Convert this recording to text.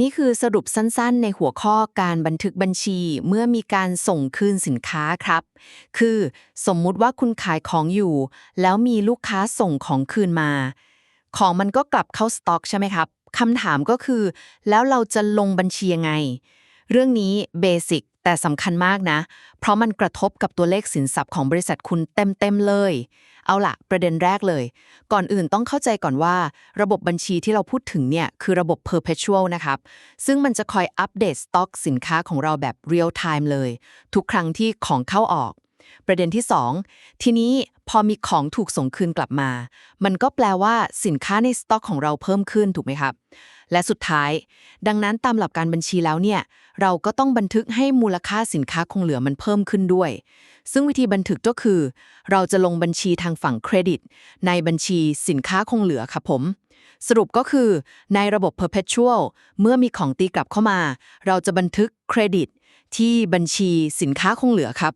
นี่คือสรุปสั้นๆ ในหัวข้อการบันทึกบัญชีเมื่อมีการส่งคืนสินค้าครับ คือสมมุติว่าคุณขายของอยู่ แล้วมีลูกค้าส่งของคืนมา ของมันก็กลับเข้าสต็อกใช่ไหมครับคำถามก็คือ แล้วเราจะลงบัญชียังไง เรื่องนี้เบสิกแต่สำคัญมากนะ เพราะมันกระทบกับตัวเลขสินทรัพย์ของบริษัทคุณเต็มๆเลย เอาล่ะประเด็นแรกเลย ก่อนอื่นต้องเข้าใจก่อนว่า ระบบบัญชีที่เราพูดถึงเนี่ย คือระบบ perpetual นะครับ ซึ่งมันจะคอยอัปเดตสต็อกสินค้าของเราแบบ real time เลย ทุกครั้งที่ของเข้าออก ประเด็นที่ 2 ทีนี้พอมีของถูกส่งคืนกลับมา มันก็แปลว่าสินค้าในสต็อกของเราเพิ่มขึ้นถูกไหมครับ และสุดท้าย ดังนั้นตามหลักการบัญชีแล้วเนี่ย เราก็ต้องบันทึกให้มูลค่าสินค้าคงเหลือมันเพิ่มขึ้นด้วย ซึ่งวิธีบันทึกก็คือ เราจะลงบัญชีทางฝั่งเครดิต ในบัญชีสินค้าคงเหลือครับผม สรุปก็คือ ในระบบ perpetual เมื่อมีของตีกลับเข้ามา เราจะบันทึกเครดิต ที่บัญชีสินค้าคงเหลือครับ